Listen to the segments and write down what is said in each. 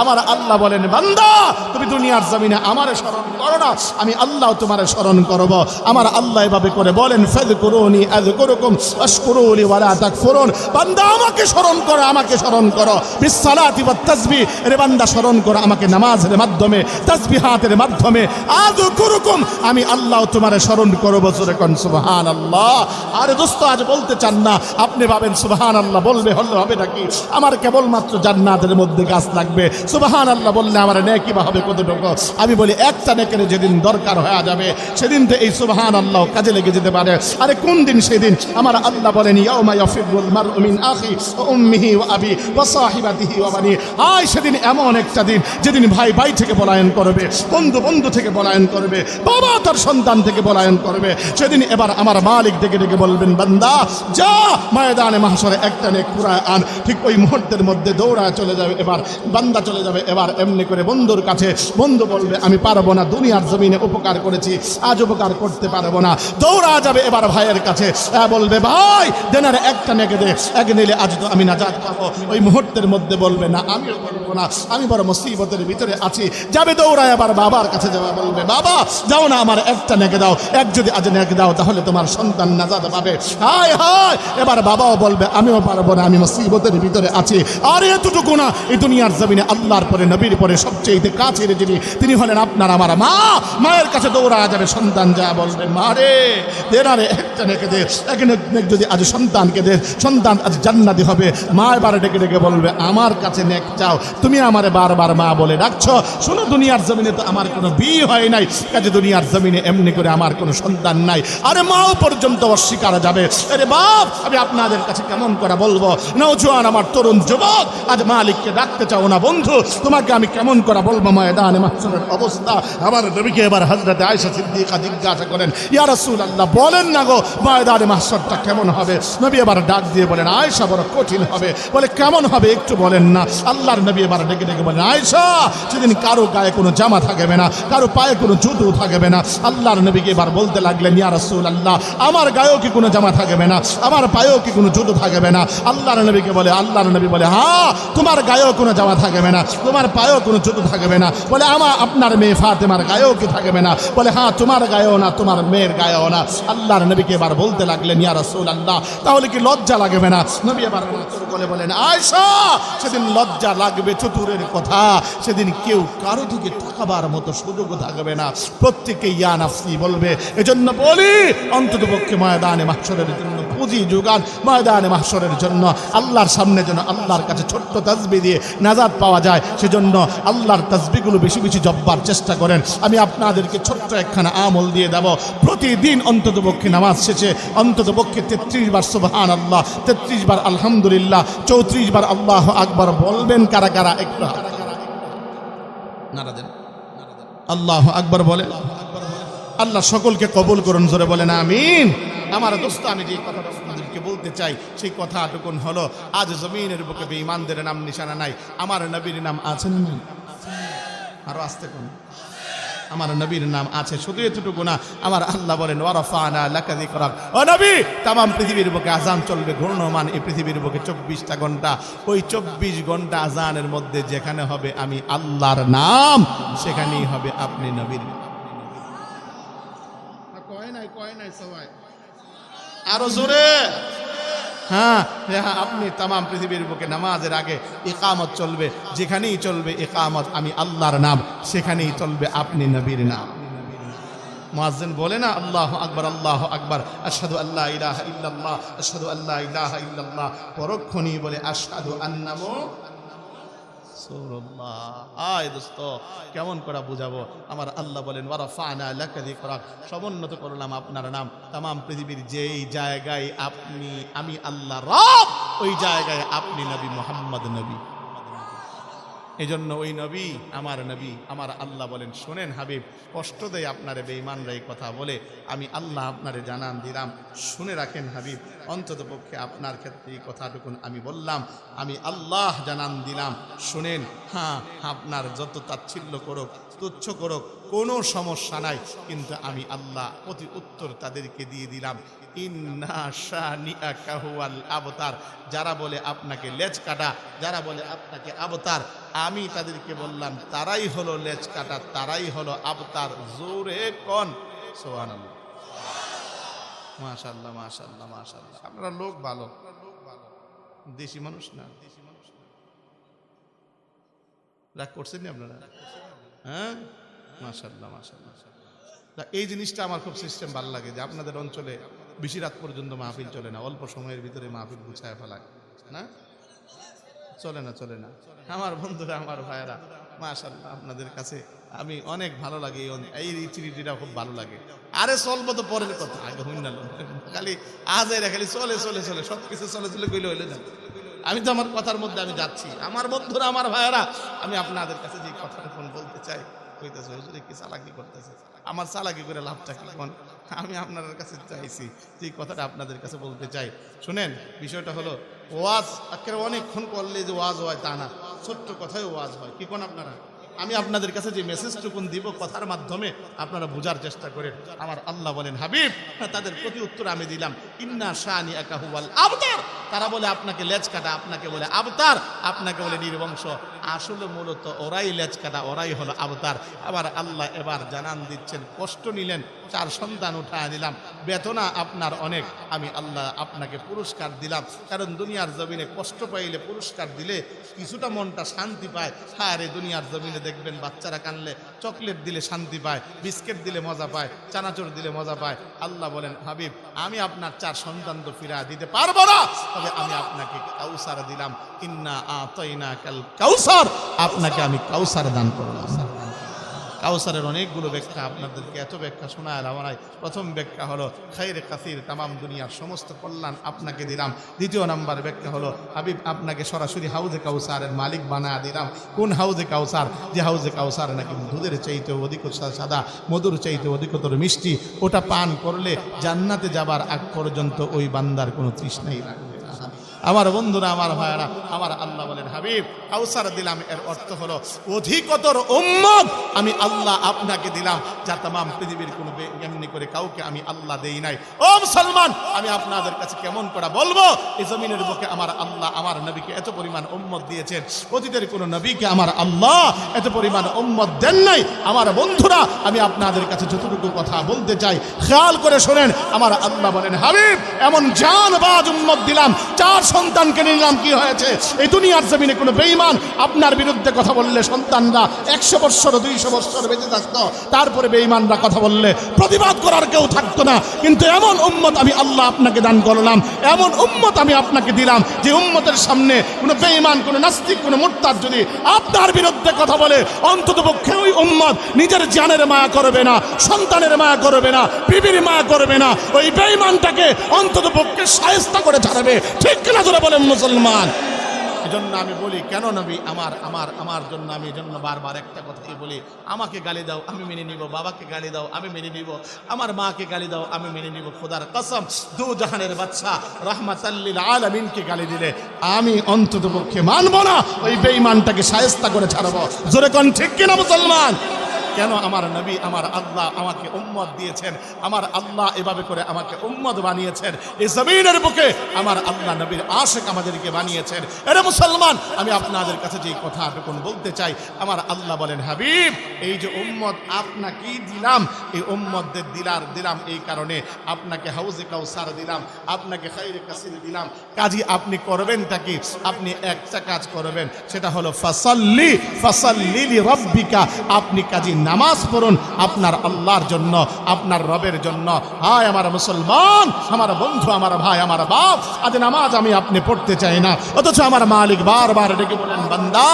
আমার আল্লাহ বলেন, বান্দা, তুমি দুনিয়ার জমিনে আমার স্মরণ করো না, আমি আল্লাহ তোমার স্মরণ করব। আমার আল্লাহ এভাবে করে বলেন ফেদ করুনি করুকুম অস্করুলি ওয়ালা তাক ফুরুন বান্দা, আমাকে স্মরণ করো, আমাকে স্মরণ করো। বিসালাতি তাসবি রে বান্দা, স্মরণ করো আমাকে নামাজের মাধ্যমে, তাসবিহাতের মাধ্যমে। আজ করুকুম আমি আল্লাহ তোমার স্মরণ করব, জোরে কোন, সুবহানাল্লাহ। আরে দোস্ত, আজ বলতে চান না, আপনি ভাবেন সুবহান আল্লাহ বলবে হলে হবে নাকি? আমার কেবলমাত্র জান্নাতের মধ্যে গাছ লাগবে সুবাহান আল্লাহ বললে আমার নেকি বা হবে কতটুকু? আমি বলি, একটা নেকের যেদিন দরকার হয়ে যাবে, সেদিন তো এই সুবাহান আল্লাহ কাজে লেগে যেতে পারে। আরে কোন দিন সেদিন? আমার আল্লাহ বলেন সেদিন এমন একটা দিন, যেদিন ভাই ভাই থেকে পলায়ন করবে, বন্ধু বন্ধু থেকে পলায়ন করবে, বাবা তার সন্তান থেকে পলায়ন করবে। সেদিন এবার আমার মালিক ডেকে ডেকে বলবেন, বান্দা, যা, ময়দানে মাহসরে একটা নেক কুরায় আন ঠিক ওই মুহূর্তের মধ্যে দৌড়ায় চলে যাবে এবার। বান্দা চলে যাবে এবার এমনি করে বন্ধুর কাছে। বন্ধু বলবে, আমি পারব না, দুনিয়ার জমিনে উপকার করেছি, আজ উপকার করতে পারব না। দৌড়া যাবে এবার ভাইয়ের কাছে। বলবে, ভাই, দেনার একটা নেকে দে, এক নিলে আজ তো আমি নাজাদ পাবো। ওই মুহূর্তের মধ্যে বলবে, না, আমিও বলব না, আমি বড় মুসিবতের ভিতরে আছি। যাবে দৌড়ায় আবার বাবার কাছে যাওয়া, বলবে, বাবা, যাও না আমার একটা নেকে দাও, এক যদি আজ নেকে দাও, তাহলে তোমার সন্তান নাজাদ পাবে। হায় হায়, এবার বাবাও বলবে, আমিও পারব না, আমি মুসিবতের ভিতরে আছি। আর এতটুকু না, এই দুনিয়ার জমিনে আল্লাহর পরে, নবীর পরে সবচেয়ে কাছের যিনি, তিনি হলেন আপনার আমার মা। মায়ের কাছে দৌড়া যাবে, সন্তান যা বলবে, মা রে, দে একটা নেকে দে এক, যদি আজ সন্তানকে দে, সন্তান আজ জান্নাতি হবে, মা এবার ডেকে ডেকে বলবে, আমার কাছে নেক চাও, তুমি আমারে বারবার মা বলে ডাকছো, শোনো দুনিয়ার জমিনে তো আমার কোনো বিয়ে হয় নাই, কাজে দুনিয়ার জমিনে এমনি করে আমার কোনো সন্তান নাই, আরে মাও পর্যন্ত অস্বীকার যাবে, আরে বাপ, আমি আপনাদের কাছে কেমন করে বলব নৌজোয়ান আমার তরুণ যুবক, আজ মালিককে ডাকতে চাও না, বন্ধু তোমাকে আমি কেমন করে বলব ময়দানে অবস্থা? আমার এবার হজরতে আয়সা সিদ্দিকা জিজ্ঞাসা করেন, ইয়া আল্লাহ বলেন না গো, ময়দানে কেমন হবে? নবী এবার ডাক দিয়ে বলেন আয়সা বড় কঠিন হবে। বলে, কেমন হবে একটু বলেন না। আল্লাহর নবী এবার ডেকে ডেকে বলেন আয়সা সেদিন কারও গায়ে কোনো জামা থাকবে না, কারও পায়ে কোনো জুতো থাকবে না, আল্লাহর নবীকে এবার বলতে লাগলেন, ইয়া আল্লাহ আমার গায়েও কি কোনো জামা থাকবে না, আমার পায়েও কি কোনো জুতো থাকবে না? আল্লাহর নবীকে বলে, আল্লাহর নবী বলে হ্যাঁ তোমার গায়েও কোনো জামা থাকবে না। তোমার পায়েও কোনো জুতো থাকবে না। বলে, আমার, আপনার মেয়ে ফাতেমার গায়েও কি থাকবে না? বলে হ্যাঁ তোমার গায়েও না, তোমার মেয়ের গায়েও না। আল্লাহর নবীকে এবার বলতে লাগলেন, ইয়া রাসূল আল্লাহ তাহলে কি লজ্জা লাগবে না? নবী এবার বলে বলেন আয়সা সেদিন লজ্জা লাগবে, চতুরের কথা। সেদিন কেউ কারও দিকে তাকাবার মতো সুযোগ থাকবে না। প্রত্যেকে ইয়া নাফসি বলবে। এজন্য বলি অন্তত পক্ষে ময়দানে মাহসরের জন্য পুঁজি যোগান ময়দানে মাহসরের জন্য। আল্লাহর সামনে যেন আল্লাহর কাছে ছোট্ট তাজবি দিয়ে নাজাদ পাওয়া যায়, সেজন্য আল্লাহর তাজবিগুলো বেশি বেশি জব্বার চেষ্টা করেন। আমি আপনাদেরকে ছোট্ট একখানা আমল দিয়ে দেব। প্রতিদিন অন্তত পক্ষে নামাজ শেষে অন্তত পক্ষে তেত্রিশ বার সুবহান আল্লাহ তেত্রিশ বার আলহামদুলিল্লাহ, চৌত্রিশ বার আল্লাহ আকবার বলবেন কারা কারা একটু আল্লাহ আকবার বলে আল্লাহ সকলকে কবুল করুন, জোরে বলেন আমিন। আমার দোস্ত, আমি যে কথাটা আপনাদেরকে বলতে চাই, সেই কথা কথাটুকুন হলো, আজ জমিনের বুকে বেঈমানদের নাম নিশানা নাই। আমার নবীর নাম আছে না নাই? আরও আসতে কোন? আমার নবীর নাম আছে, শুধু এতটুকু না, আমার আল্লাহ বলেন, ওয়ারাফানা লাকা যিকরাক ও নবী, তামাম পৃথিবীর বুকে আজান চলবে, ঘূর্ণমান এই পৃথিবীর বুকে চব্বিশটা ঘণ্টা। ওই চব্বিশ ঘণ্টা আজানের মধ্যে যেখানে হবে আমি আল্লাহর নাম, সেখানেই হবে আপনি নবীর নাম। কয় নাই কয় নাই সবাই। আরও জোরে। হ্যাঁ হ্যাঁ আপনি তামাম পৃথিবীর বুকে নামাজের আগে একামত চলবে যেখানেই চলবে ইকামত আমি আল্লাহর নাম সেখানেই চলবে আপনি নবীর নাম। মুয়াজ্জিন বলে না আল্লাহ আকবার আল্লাহ আকবার আশহাদু আল্লাহ ইলাহা ইল্লাল্লাহ আশহাদু আল্লাহ ইলাহা ইল্লাল্লাহ। পরক্ষণই বলে আশহাদু আন্নামু রাসূলুল্লাহ। আয় দোস্ত, কেমন করে বুঝাবো? আমার আল্লাহ বলেন, ওয়ারাফানা লাকা যিকরাক সমুন্নত করলাম আপনার নাম। তামাম পৃথিবীর যেই জায়গায় আপনি, আমি আল্লাহ রব, ওই জায়গায় আপনি নবী, মোহাম্মদ নবী। এই জন্য ওই নবী, আমার নবী, আমার আল্লাহ বলেন, শোনেন হাবিব, কষ্ট দেয় আপনারে বেঈমানরা এই কথা বলে। আমি আল্লাহ আপনারে জানান দিলাম। শুনে রাখেন হাবিব, অন্তত পক্ষে আপনার ক্ষেত্রে এই কথাটুকুন আমি বললাম। আমি আল্লাহ জানান দিলাম। শুনেন হ্যাঁ আপনার যত তাচ্ছিল্য করুক, তুচ্ছ করুক, কোনো সমস্যা নাই। কিন্তু আমি আল্লাহ প্রতি উত্তর তাদেরকে দিয়ে দিলাম। আবতার। যারা বলে আপনাকে লেজ কাটা, যারা বলে আপনাকে আবতার, আমি তাদেরকে বললাম, তারাই হলো লেজ কাটা, তারাই হলো আবতার। জোরে কন সোহানাল্লাহ মাশাল্লাহ মাশাল্লাহ মাশাল্লাহ আপনারা লোক ভালো। দেশি মানুষ না? দেশি মানুষ রাগ করছেন আপনারা? হ্যাঁ? মাশাল্লাহ মাশাল্লাহ এই জিনিসটা আমার খুব সিস্টেম ভালো লাগে যে আপনাদের অঞ্চলে বেশি রাত পর্যন্ত মাহফিল চলে না, অল্প সময়ের ভিতরে মাহফিল গুছায় ফেলায়, না? চলে না চলে না। আমার বন্ধুরা, আমার ভাইয়েরা মাশাল্লাহ আপনাদের কাছে আমি অনেক ভালো লাগে, এই রীতিনীতিটা খুব ভালো লাগে। আরে চলবো তো পরের কথা, আগে হইন না খালি আজ এরা খালি চলে চলে চলে সব কিছু চলে চলে, কইলে হইলে না। আমি তো আমার কথার মধ্যে আমি যাচ্ছি। আমার বন্ধুরা, আমার ভাইয়েরা, আমি আপনাদের কাছে যে কথাটা বলতে চাই কইতেছে, হুজুরে, কি চালাকি করতেছে? আমার চালাকি করে লাভটা কি? কোন? আমি আপনার কাছে চাইছি, যে কথাটা আপনাদের কাছে বলতে চাই। শুনেন, বিষয়টা হলো, ওয়াজ একেবারে অনেকক্ষণ করলে যে ওয়াজ হয় তা না। ছোট্ট কথায় ওয়াজ হয়। কি কোন আপনারা? আমি আপনাদের কাছে যে মেসেজটুকুন দিব কথার মাধ্যমে আপনারা বোঝার চেষ্টা করেন। আমার আল্লাহ বলেন, হাবিব তাদের প্রতি উত্তর আমি দিলাম। ইন্না শানি একাহুয়াল আবতার। তারা বলে, আপনাকে লেজ কাটা। আপনাকে বলে, আবতার। আপনাকে বলে, নির্বংশ। আসলে মূলত ওরাই লেজ কাটা, ওরাই হলো আবতার। আবার আল্লাহ এবার জানান দিচ্ছেন, কষ্ট নিলেন, চার সন্তান উঠায় দিলাম। বেতনা আপনার অনেক, আমি আল্লাহ আপনাকে পুরস্কার দিলাম। কারণ দুনিয়ার জমিনে কষ্ট পাইলে পুরস্কার দিলে কিছুটা মনটা শান্তি পায়। হ্যাঁ রে, দুনিয়ার জমিনে দেখবেন বাচ্চারা কানলে চকলেট দিলে শান্তি পায়, বিস্কিট দিলে মজা পায়, চানাচুর দিলে মজা পায়। আল্লাহ বলেন, হাবিব, আমি আপনার চার সন্তান তো ফিরা দিতে পারব না। তবে আমি আপনাকে কাউসার দিলাম। ইন্না আতইনা কাল কাউসার। আপনাকে আমি কাউসার দান করলাম। কাউসারের অনেকগুলো ব্যাখ্যা আপনাদেরকে এত ব্যাখ্যা শোনায় আমার প্রথম ব্যাখ্যা হলো, খাইরে কাসির, তামাম দুনিয়ার সমস্ত কল্যাণ আপনাকে দিলাম। দ্বিতীয় নাম্বার ব্যাখ্যা হলো, হাবিব আপনাকে সরাসরি হাউজে কাউসারের মালিক বানা দিলাম। কোন হাউজে কাউসার? যে হাউজে কাউসার নাকি দুধের চাইতে অধিক সাদা, মধুর চাইতে অধিকতর মিষ্টি। ওটা পান করলে জান্নাতে যাবার আগ পর্যন্ত ওই বান্দার কোনো তৃষ্ণাই লাগবে। আমার বন্ধুরা, আমার ভাইয়েরা, আমার আল্লাহ বলেন, হাবিব, কাউসার দিলাম, এর অর্থ হলো অধিকতর উম্মত আমি আল্লাহ আপনাকে দিলাম, যা তাম পৃথিবীর কোনো এমনি করে কাউকে আমি আল্লাহ দেই নাই। ও মুসলমান, আমি আপনাদের কাছে কেমন করে বলব? এই জমিনের বুকে আমার আল্লাহ আমার নবীকে এত পরিমাণ উম্মত দিয়েছেন, অতীতের কোনো নবীকে আমার আল্লাহ এত পরিমাণ উম্মত দেন নাই। আমার বন্ধুরা, আমি আপনাদের কাছে যতটুকু কথা বলতে চাই, খেয়াল করে শোনেন, আমার আল্লাহ বলেন, হাবিব, এমন জান বাজ উম্মত দিলাম চার সন্তানকে নিলাম, কি হয়েছে? এই দুনিয়ার জমিনে কোনো বেঈমান আপনার বিরুদ্ধে কথা বললে সন্তানরা একশো বৎসর, দুইশো বৎসর বেঁচে থাকতো। তারপরে বেঈমানরা কথা বললে প্রতিবাদ করার কেউ থাকতো না। কিন্তু এমন উম্মত আমি আল্লাহ আপনাকে দান করলাম, এমন উম্মত আমি আপনাকে দিলাম যে উম্মতের সামনে কোনো বেঈমান, কোনো নাস্তিক, কোনো মুরতাদ যদি আপনার বিরুদ্ধে কথা বলে অন্তত পক্ষে ওই উম্মত নিজের জানের মায়া করবে না, সন্তানের মায়া করবে না বিবির মায়া করবে না। ওই বেইমানটাকে অন্তত পক্ষে সায়স্তা করে ছাড়বে। ঠিক কিনা ধরে বলেন মুসলমান। এজন্য আমি বলি, কেন নবী আমার আমার আমার জন্য, আমি এজন্য বারবার একটা কথাই বলি, আমাকে গালি দাও, আমি মেনে নিব, বাবাকে গালি দাও, আমি মেনে নিব, আমার মাকে গালি দাও, আমি মেনে নিব, খোদার কসম, দু জাহানের বাচ্চা রহমাতাল্লিল আলমিনকে গালি দিলে আমি অন্তত পক্ষে মানব না, ওই বেঈমানটাকে সায়স্তা করে ছাড়বো। জোরে কোন ঠিক কিনা মুসলমান? কেন আমার নবী, আমার আল্লাহ আমাকে উম্মত দিয়েছেন? আমার আল্লাহ এভাবে করে আমাকে উম্মত বানিয়েছেন। এই জমিনের বুকে আমার আল্লাহ নবীর আশেক আমাদেরকে বানিয়েছেন। এরে মুসলমান, আমি আপনাদের কাছে যে কথা কোন বলতে চাই, আমার আল্লাহ বলেন, হাবিব, এই যে উম্মত আপনাকেই দিলাম, এই উম্মতদের দিলার দিলাম এই কারণে আপনাকে হাউজে কাউসার দিলাম, আপনাকে খাইরে কাসির দিলাম। কাজী, আপনি করবেনটা কি? আপনি একটা কাজ করবেন, সেটা হলো, ফাসাল্লি ফাসাল্লি রব্বিকা। আপনি কাজী নামাজ পড়ুন আপনার আল্লাহর জন্য, আপনার রবের জন্য। হায় আমার মুসলমান, আমার বন্ধু, আমার ভাই, আমার বাপ, আজ নামাজ আমি আপনি পড়তে চাই না। অথচ আমার মালিক বারবার ডেকে বলেন, বান্দা,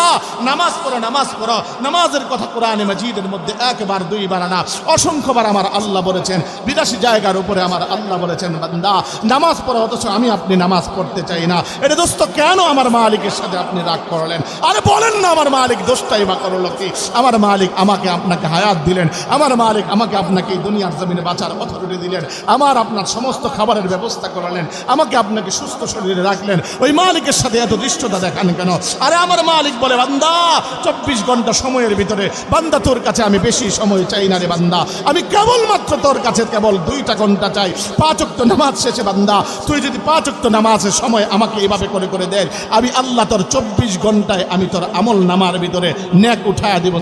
নামাজ পড়ো নামাজ পড়ো। নামাজের কথা কোরআনে মজিদের মধ্যে একবার, দুইবার না অসংখ্যবার আমার আল্লাহ বলেছেন বিদেশি জায়গার উপরে আমার আল্লাহ বলেছেন, বান্দা, নামাজ পড়ো, অথচ আমি আপনি নামাজ পড়তে চাই না। এটা দোস্ত কেন আমার মালিকের সাথে আপনি রাগ করলেন? আরে বলেন না, আমার মালিক দোষটাই বা করল কি? আমার মালিক আমাকে আপনাকে আপনাকে হায়াত দিলেন। আমার মালিক আমাকে আপনাকে এই দুনিয়ার জমিনে বাঁচার অথরিটি দিলেন। আমার আপনার সমস্ত খাবারের ব্যবস্থা করালেন। আমাকে আপনাকে সুস্থ শরীরে রাখলেন। ওই মালিকের সাথে এত দৃষ্টতা দেখান কেন? আরে আমার মালিক বলে, বান্দা, চব্বিশ ঘণ্টা সময়ের ভিতরে বান্দা, তোর কাছে আমি বেশি সময় চাই না রে বান্দা। আমি কেবলমাত্র তোর কাছে কেবল দুইটা ঘণ্টা চাই। পাঁচক্ত নামাজ শেষে, বান্দা, তুই যদি পাঁচক্ত নামাজের সময় আমাকে এভাবে করে করে দেয় আমি আল্লাহ তোর চব্বিশ ঘন্টায় আমি তোর আমল নামার ভিতরে নেক উঠায় দিব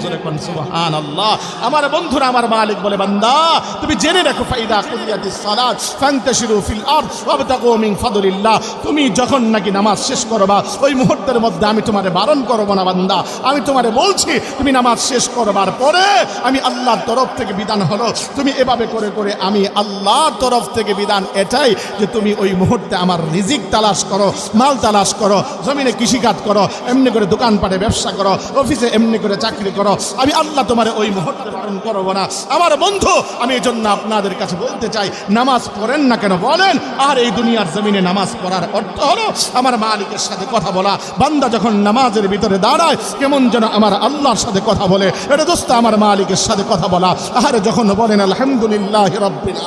সুবহান আল্লাহ আমার বন্ধুরা, আমার মালিক বলে, বান্দা, তুমি জেনে রাখো, ফাইদা কুলিয়াতি সালাত, ফান্তাশিরু ফিল আরদ, ওয়াবতাগু মিন ফাদলিল্লাহ। তুমি যখন নাকি নামাজ শেষ করবা, ওই মুহূর্তের মধ্যে আমি তোমারে বারণ করব না, বান্দা। আমি তোমারে বলছি, তুমি নামাজ শেষ করবার পরে আমি আল্লাহর তরফ থেকে বিধান হলো। তুমি এভাবে করে করে আমি আল্লাহর তরফ থেকে বিধান এটাই যে তুমি ওই মুহূর্তে আমার রিজিক তালাশ করো, মাল তালাশ করো, জমিনে কৃষিকাজ করো, এমনি করে দোকানপাটে ব্যবসা করো, অফিসে এমনি করে চাকরি করো। আমি আল্লাহ তোমার ওই মুহূর্তে পালন করব না। আমার বন্ধু, আমি এই জন্য আপনাদের কাছে বলতে চাই, নামাজ পড়েন না কেন বলেন? আর এই দুনিয়ার জমিনে নামাজ পড়ার অর্থ হলো, আমার মালিকের সাথে কথা বলা। বান্দা যখন নামাজের ভিতরে দাঁড়ায়, কেমন যেন আমার আল্লাহর সাথে কথা বলে। এটা দোস্ত, আমার মালিকের সাথে কথা বলা। আর যখন বলেন, আলহামদুলিল্লাহ রব্বিল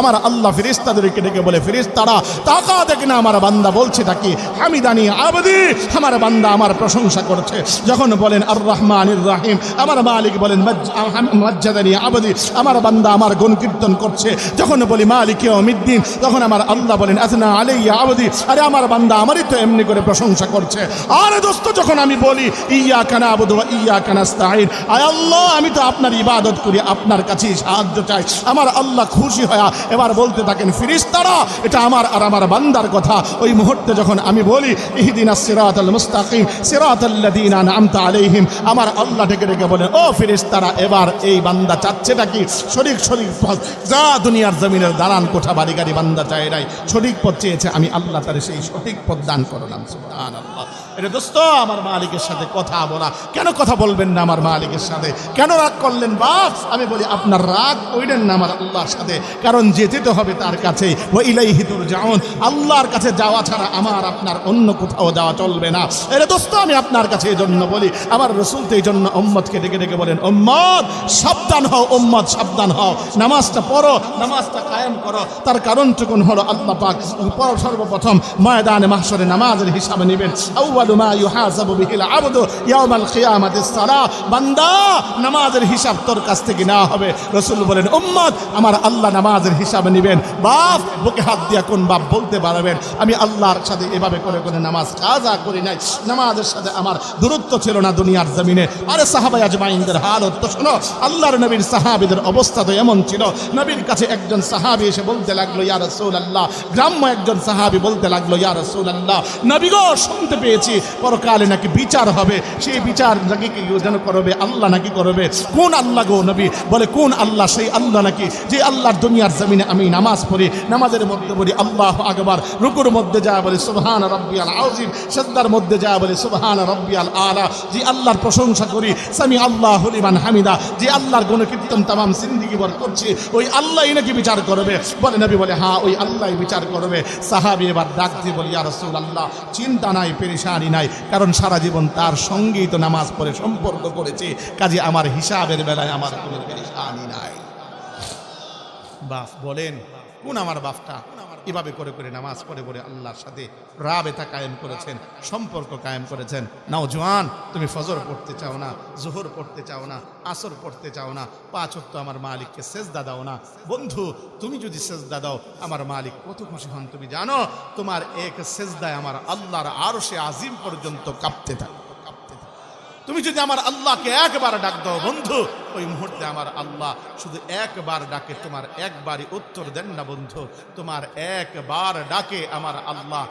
আমার আল্লাহ ফিরিস্তাদেরকে ডেকে বলে ফিরিস্তারা তাকা দেখে না আমার বান্দা বলছে তাকে হামিদানি আবদি, আমার বান্দা আমার প্রশংসা করছে। যখন বলেন, আর রহমানির রাহিম, আমার মালিক বলেন মজ্জাদানি আবদি, আমার বান্দা আমার গুণ কীর্তন করছে। যখন বলি মালিক অমিদ্দিন তখন আমার আল্লাহ বলেন আসনা আলাইয়া আবদি, আরে আমার বান্দা আমারই তো এমনি করে প্রশংসা করছে। আরে দোস্ত, যখন আমি বলি ইয়া কানা আবুদ ইয়া কানাস্তাইন আয় আল্লাহ, আমি তো আপনার ইবাদত করি, আপনার কাছেই সাহায্য চাই। আমার আল্লাহ খুশি হয়া এবার বলতে থাকেন, ফিরিস্তারা, এটা আমার আর আমার বান্দার কথা। ওই মুহূর্তে যখন আমি বলি, ইহদিনা সিরাত আল মুস্তাকিম সিরাত নামতা আলাইহিম আমার আল্লাহ ডেকে ডেকে বলেন, ও ফিরিস্তারা এবার এই বান্দা চাচ্ছেটা কি শরিক শরিক পথ। যা দুনিয়ার জমিনের দালান কোঠা বাড়ি গাড়ি বান্দা চায় নাই। শরিক পথ চেয়েছে, আমি আল্লাহ তারে সেই সঠিক পথ দান করলাম, সুবহানাল্লাহ। এটা দোস্ত, আমার মালিকের সাথে কথা বলা। কেন কথা বলবেন না আমার মালিকের সাথে? কেন রাগ করলেন? বাপ আমি বলি, আপনার রাগ কইলেন না আমার আল্লাহর সাথে। কারণ যেতে তো হবে তার কাছে। ও ইলাই হিতুর যাওন আল্লাহর কাছে যাওয়া ছাড়া আমার, আপনার অন্য কোথাও যাওয়া চলবে না। এটা দোস্ত, আমি আপনার কাছে এই জন্য বলি। আমার রসুল তো এই জন্য ওম্মদকে ডেকে ডেকে বলেন ওম্মদ সাবধান হও ওম্মদ সাবধান হও। নামাজটা পড়ো, নামাজটা কায়েম করো। তার কারণটুকুন হলো আল্লাহ পাক সর্বপ্রথম ময়দানে মাহশরে নামাজের হিসাবে নেবেন। নামাজের হিসাব তোর কাছ থেকে নেওয়া হবে। রাসূল বলেন, উম্মত, আমার আল্লাহ নামাজের হিসাব নেবেন। বাপ, বুকে হাত দিয়া কোন বাপ বলতে পারবেন? আমি আল্লাহর সাথে এভাবে করে করে নামাজ কাজা করি নাই। নামাজের সাথে আমার দূরত্ব ছিল না দুনিয়ার জমিনে। আরে সাহাবাই আজমাইনদের হালত তো শোনো, আল্লাহর নবীর সাহাবিদের অবস্থা তো এমন ছিল। নবীর কাছে একজন সাহাবি এসে বলতে লাগল, ইয়া আল্লাহ গ্রাম্য একজন সাহাবি বলতে লাগল, ইয়া রাসূলুল্লাহ। নবী গো, শুনতে পেয়েছি। পরকালে নাকি বিচার হবে? সেই বিচার নাকি যেন করবে? আল্লাহ নাকি করবে? কোন আল্লাহ গো নবী? বলে, কোন আল্লাহ? সেই আল্লাহ নাকি? যে আল্লাহর দুনিয়ার জমিনে আমি নামাজ পড়ি, নামাজের মধ্যে বলি আল্লাহ আকবার। রুকুর মধ্যে যা বলে, সুবহান রব্বিয়াল আযীম। সাজদার মধ্যে যা বলে, সুবহান রব্বিয়াল আলা। যে আল্লাহর প্রশংসা করি, সামি আল্লাহ লিমান হামিদা। যে আল্লাহর গুণ কীর্তন তামাম জিন্দিগি বর করছি, ওই আল্লাহই নাকি বিচার করবে? বলে, নবী বলে হ্যাঁ ওই আল্লাহই বিচার করবে। সাহাবি এবার ডাক দিয়ে বলি, ইয়া রাসূলুল্লাহ, চিন্তা নাই পেরেশানি নাই, কারণ সারা জীবন তার সঙ্গেই তো নামাজ পড়ে, সম্পর্ক করেছে। কাজে আমার হিসাবের বেলায় আমার কোনো পেরেশানি নাই। বাপ বলেন, কোন আমার বাপটা? এভাবে করে করে নামাজ পড়ে পড়ে আল্লাহর সাথে রাবেতা কায়েম করেছেন, সম্পর্ক কায়েম করেছেন। নাও জোয়ান, তুমি ফজর পড়তে চাও না, জোহর পড়তে চাও না, আসর পড়তে চাও না, পাঁচ অক্ত আমার মালিককে সেজদা দাও না। বন্ধু, তুমি যদি সেজদা দাও, আমার মালিক কত খুশি হন তুমি জানো? তোমার এক সেজদায় আমার আল্লাহর আরও সে আজিম পর্যন্ত কাঁপতে থাকে। তুমি যদি আমার আল্লাহকে একবার ডাক দাও, বন্ধু ওই মুহূর্তে আমার আল্লাহ শুধু একবার ডাকে, তোমার একবারই উত্তর দেন না বন্ধু। তোমার একবার ডাকে আমার আল্লাহ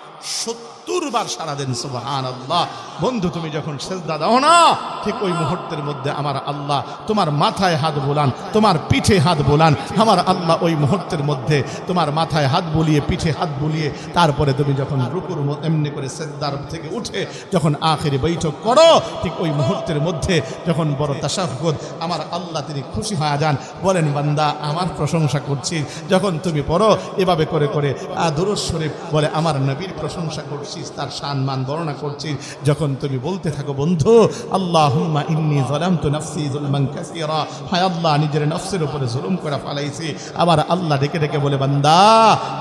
সত্তর বার সারা দেন সুবাহান আল্লাহ বন্ধু, তুমি যখন সেজদা দাও না, ঠিক ওই মুহূর্তের মধ্যে আমার আল্লাহ তোমার মাথায় হাত বোলান, তোমার পিঠে হাত বোলান। আমার আল্লাহ ওই মুহূর্তের মধ্যে তোমার মাথায় হাত বুলিয়ে, পিঠে হাত বুলিয়ে, তারপরে তুমি যখন রুকুর এমনি করে সেজদার থেকে উঠে যখন আখেরি বৈঠক করো, ঠিক ওই মুহূর্তের মধ্যে যখন বড় তাসাহুদ আমার আল্লাহ তিনি খুশি হয়ে যান। বলেন, বান্দা, আমার প্রশংসা করছি। যখন তুমি পড়ো, এভাবে করে করে দুরুদ শরীফ বলে, আমার নবীর প্রশংসা করছিস, তার সম্মান বর্ণনা করছিস। যখন তুমি বলতে থাকো, বন্ধু, আল্লাহুম্মা ইন্নী যালামতু নাফসি যুলমান কাসীরা, হায় আল্লাহ, নিজের নফসের উপরে জুলুম করে ফেলাইছি। আবার আল্লাহ ডেকে ডেকে বলে, বান্দা,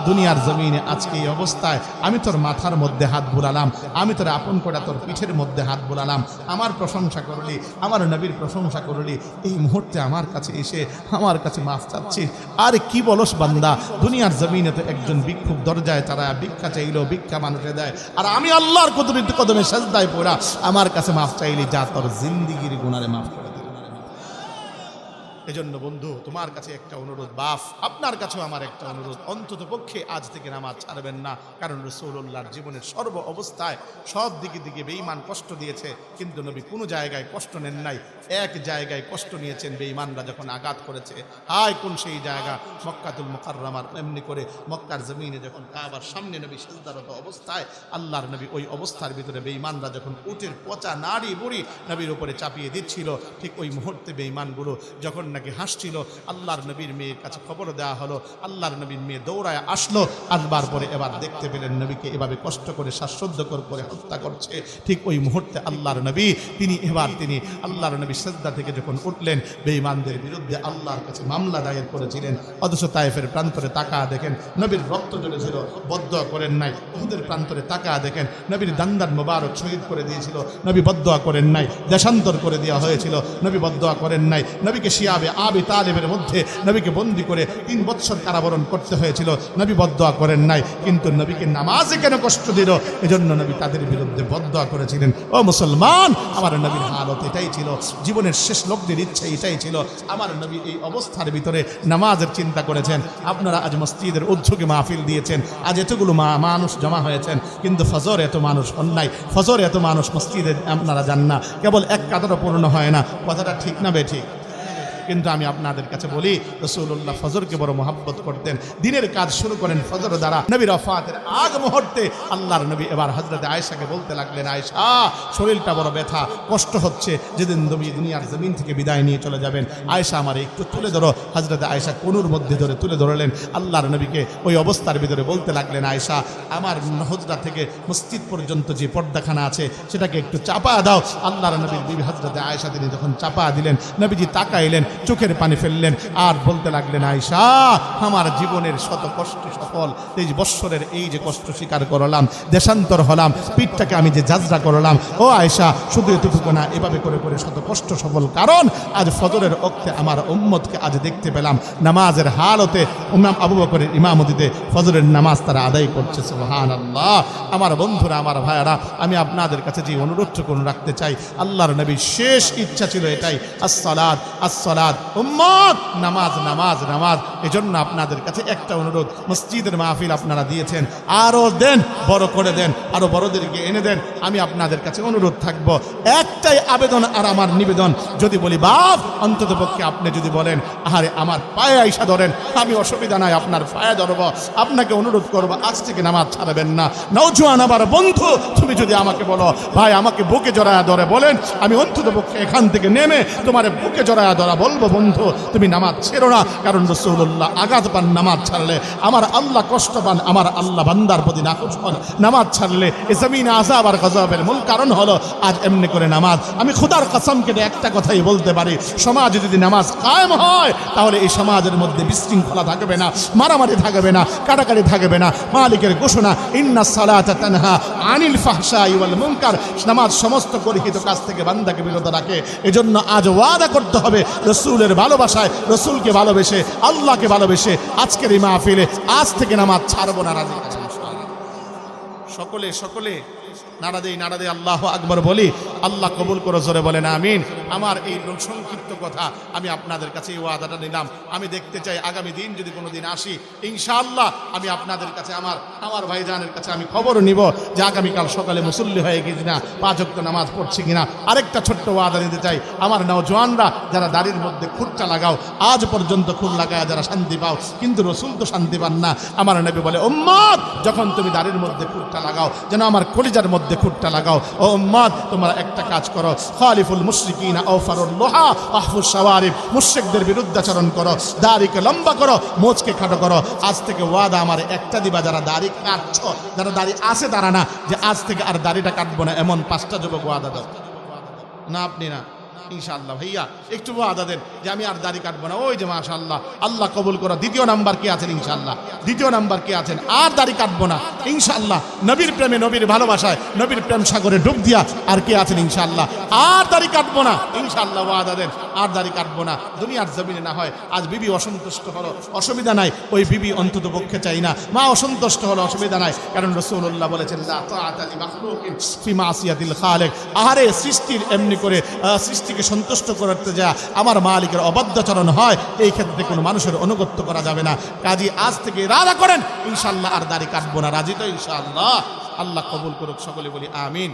দুনিয়ার জমিনে আজকে এই অবস্থায় আমি তোর মাথার মধ্যে হাত বুলালাম, আমি তোর আপন করা তোর পিঠের মধ্যে হাত বুলালাম। আমার প্রশংসা করলি, আমার নবীর প্রশংসা করলি, এই মুহূর্তে আমার কাছে এসে আমার কাছে মাফ চাচ্ছিস আর কি বলস বান্দা, দুনিয়ার জমিনে তো একজন ভিক্ষুক দরজায় তারা ভিক্ষা চাইলো, ভিক্ষা মানুষে দেয়। আর আমি আল্লাহর কদমে কদমে সাজদায় পড়া, আমার কাছে মাফ চাইলি যা তোর জিন্দিগির গুণারে মাফ করে এজন্য বন্ধু, তোমার কাছে একটা অনুরোধ, বাফ, আপনার কাছেও আমার একটা অনুরোধ। অন্তত পক্ষে আজ থেকে নামাজ ছাড়বেন না, কারণ রসৌল্লাহর জীবনের সর্ব অবস্থায় সব দিকে দিকে বেঈমান কষ্ট দিয়েছে, কিন্তু নবী কোনো জায়গায় কষ্ট নেন নাই। এক জায়গায় কষ্ট নিয়েছেন বেঈমানরা যখন আঘাত করেছে। হায়, কোন সেই জায়গা? মক্কাতুল মোকাররমার এমনি করে মক্কার জমিনে যখন কাবার সামনে নবী সেজদারত অবস্থায়, আল্লাহর নবী ওই অবস্থার ভিতরে বেঈমানরা যখন উটের পচা নাড়ি বুড়ি নবীর উপরে চাপিয়ে দিচ্ছিল, ঠিক ওই মুহূর্তে বেঈমানগুলো যখন নাকি হাসছিল? আল্লাহর নবীর মেয়ের কাছে খবর দেওয়া হলো। আল্লাহর নবীর মেয়ে দৌড়ায় আসলো। আসবার পরে এবার দেখতে পেলেন নবীকে এভাবে কষ্ট করে শ্বাসরুদ্ধকর করে হত্যা করছে। ঠিক ওই মুহূর্তে আল্লাহর নবী, তিনি এবার তিনি আল্লাহর নবী শ্রদ্ধা থেকে যখন উঠলেন, বেঈমানদের বিরুদ্ধে আল্লাহর কাছে মামলা দায়ের করেছিলেন। অথচ তাইফের প্রান্তরে তাকা দেখেন, নবীর রক্ত জ্বলেছিল বদ্ধ করেন নাই। ওহুদের প্রান্তরে তাকা দেখেন, নবীর দান্দার মোবারক শহীদ করে দিয়েছিল। নবী বদয়া করেন নাই, দেশান্তর করে দেওয়া হয়েছিল। নবী বদয়া করেন নাই। নবীকে শিয়াবে আবি তালেবের মধ্যে নবীকে বন্দি করে তিন বৎসর কারাবরণ করতে হয়েছিল। নবী বদয়া করেন নাই, কিন্তু নবীকে নামাজে কেন কষ্ট দিল? এজন্য নবী তাদের বিরুদ্ধে বদয়া করেছিলেন। ও মুসলমান, আমার নবীর হালত এটাই ছিল, জীবনের শেষ লোকদের ইচ্ছা এটাই ছিল। আমার নবী এই অবস্থার ভিতরে নামাজের চিন্তা করেছেন। আপনারা আজ মসজিদের উদ্যোগে মাহফিল দিয়েছেন। আজ এতগুলো মানুষ জমা হয়েছেন, কিন্তু ফজর এত মানুষ অন্যায়, ফজর এত মানুষ মসজিদে আপনারা যান না। কেবল এক কাতারও পূর্ণ হয় না। কথাটা ঠিক না বে ঠিক? কিন্তু আমি আপনাদের কাছে বলি রসুল্লাহ ফজরকে বড় মহাব্বত করতেন। দিনের কাজ শুরু করেন ফজর দ্বারা। নবী রফাতের আগ মুহূর্তে আল্লাহর নবী এবার হজরত আয়েশাকে বলতে লাগলেন, আয়েশা, শরীরটা বড় ব্যথা, কষ্ট হচ্ছে। যেদিন নবী দুনিয়ার জমিন থেকে বিদায় নিয়ে চলে যাবেন, আয়েশা আমার একটু তুলে ধরো। হজরত আয়েশা কোনুর মধ্যে ধরে তুলে ধরলেন। আল্লাহর নবীকে ওই অবস্থার ভিতরে বলতে লাগলেন, আয়েশা, আমার হজরা থেকে মসজিদ পর্যন্ত যে পর্দাখানা আছে, সেটাকে একটু চাপা দাও। আল্লাহর নবীর বিবি হজরতে আয়েশা, তিনি যখন চাপা দিলেন, নবীজি তাকাইলেন চোখের পানি ফেললেন, আর বলতে লাগলেন আয়সা আমার জীবনের শত কষ্ট সফল, তেইশ বৎসরের এই যে কষ্ট স্বীকার করলাম, দেশান্তর হলাম পিঠটাকে আমি যে যাত্রা করলাম, ও আয়সা শুধু এতটুকু না, এভাবে করে করে শত কষ্ট সফল, কারণ আজ ফজরের অক্তে আমার উম্মতকে আজ দেখতে পেলাম, নামাজের হালতে ইমাম আবু বকরের ইমামতিতে ফজরের নামাজ তারা আদায় করছে সুবহান আল্লাহ আমার বন্ধুরা, আমার ভাইয়ারা, আমি আপনাদের কাছে যে অনুরোধটুকু রাখতে চাই, আল্লাহর নবীর শেষ ইচ্ছা ছিল এটাই আসসালাদ আসসালাদ উম্মত! নামাজ নামাজ নামাজ। এজন্য আপনাদের কাছে একটা অনুরোধ, মসজিদের মাহফিল আপনারা দিয়েছেন, আরও দেন, বড় করে দেন, আরও বড়দেরকে এনে দেন, আমি আপনাদের কাছে অনুরোধ থাকব। একটাই আবেদন আর আমার নিবেদন, যদি বলি, বাপ, অন্তত পক্ষে আপনি যদি বলেন, আহারে, আমার পায়ে আইসা ধরেন, আমি অসুবিধা নাই, আপনার পায়ে ধরবো, আপনাকে অনুরোধ করব, আজ থেকে নামাজ ছাড়বেন না। নৌজোয়ান আমার বন্ধু, তুমি যদি আমাকে বলো, ভাই, আমাকে বুকে জড়ায়া ধরে বলেন, আমি অন্তত পক্ষে এখান থেকে নেমে তোমার বুকে জড়ায়া ধরা বলব। বন্ধু, তুমি নামাজ ছেড়ো না, কারণ রসৌল্লাহ আঘাত পান নামাজ ছাড়লে। আমার আল্লাহ কষ্ট পান, আমার আল্লাহ বান্দার প্রতি নাকুশ হন। নামাজ ছাড়লে এ জমিন আজাব আর গজবের মূল কারণ হলো আজ এমনি করে নামাজ। আমি খুদার কাসাম কেটে একটা কথাই বলতে পারি, সমাজে যদি নামাজ কায়েম হয়, তাহলে এই সমাজের মধ্যে বিশৃঙ্খলা থাকবে না, মারামারি থাকবে না, কাটাকাটি থাকবে না। মালিকের ঘোষণা, ইন্না সালাতা আনিল ফাহশা ইওয়াল মুনকার। নামাজ সমস্ত পরিহিত কাজ থেকে বান্দাকে বিরত রাখে। এজন্য আজ ওয়াদা করতে হবে রসুলের ভালোবাসায় রসুলকে ভালোবেসে, আল্লাহকে ভালোবেসে আজকের এই মাহফিলে আজ থেকে নামাজ ছাড়বো না, রাজি সকলে সকলে। নাড়া দেই নাড়া দেই, আল্লাহ আকবর বলি, আল্লাহ কবুল করে, জোরে বলেন, আমিন। আমার এই সংক্ষিপ্ত কথা আমি আপনাদের কাছে এই ওয়াদাটা নিলাম। আমি দেখতে চাই আগামী দিন যদি কোনো দিন আসি, ইনশাআল্লাহ আমি আপনাদের কাছে, আমার আমার ভাইজানের কাছে আমি খবর নিব যে আগামীকাল সকালে মুসল্লি হয়ে গেছি না পাঁচক্ত নামাজ পড়ছি কিনা। আরেকটা ছোট্ট ওয়াদা নিতে চাই, আমার নওজোয়ানরা যারা দাড়ির মধ্যে খুঁটটা লাগাও, আজ পর্যন্ত খুন লাগায় যারা শান্তি পাও, কিন্তু রসুল তো শান্তি পান না। আমার নবী বলে, উম্মত, যখন তুমি দাড়ির মধ্যে খুঁটটা লাগাও, যেন আমার কলিজার মধ্যে খুঁটটা লাগাও। ও মাদ তোমরা একটা কাজ করো। খালিফুল মুশরিকিনা আওফারুল লোহা, আহফুস সাওয়ারিব, মুশরিকদের বিরুদ্ধাচরণ করো। দাড়িকে লম্বা করো মোচকে খাটো করো। আজ থেকে ওয়াদা আমার একটা দিবা, যারা দাড়ি কাটছ, যারা দাড়ি আছে তারা না, যে আজ থেকে আর দাড়িটা কাটবো না, এমন পাঁচটা যুবক ওয়াদা দাও। না, আপনি না। ইনশাআল্লাহ। ভাইয়া, একটু আদা দেন যে আমি আর দাড়ি কাটবো না। ওই যে মাশাল্লাহ আল্লাহ কবুল করা। দ্বিতীয় নাম্বার কে আছেন ইনশাআল্লাহ? দ্বিতীয় নাম্বার কে আছেন? আর দাড়ি কাটবো না। ইনশাআল্লাহ, নবীর প্রেমে নবীর ভালোবাসায়, নবীর প্রেম সাগরে ডুব দিয়া আর কে আছেন ইনশাআল্লাহ? আর দাড়ি কাটবো না। ইনশাআল্লাহ আদা দেন। আর দাড়ি কাটবো না। দুনিয়ার জমিনে না হয়, আজ বিবি অসন্তুষ্ট হলো। অসুবিধা নাই, ওই বিবি অন্তত পক্ষে চাই না। মা অসন্তুষ্ট হলো, অসুবিধা নাই। কারণ রসুল্লাহ বলেছেন আহারে, সৃষ্টির এমনি করে সৃষ্টিকে সন্তুষ্ট করতে যা আমার মালিকের অবাধ্যাচরণ হয়, এই ক্ষেত্রে কোনো মানুষের অনুগত্য করা যাবে না। কাজী, আজ থেকে রাজা করেন ইনশাল্লাহ আর দাড়ি কাটবো না। রাজি তো ইনশাআল্লাহ। আল্লাহ কবুল করুক, সকলে বলি আমিন।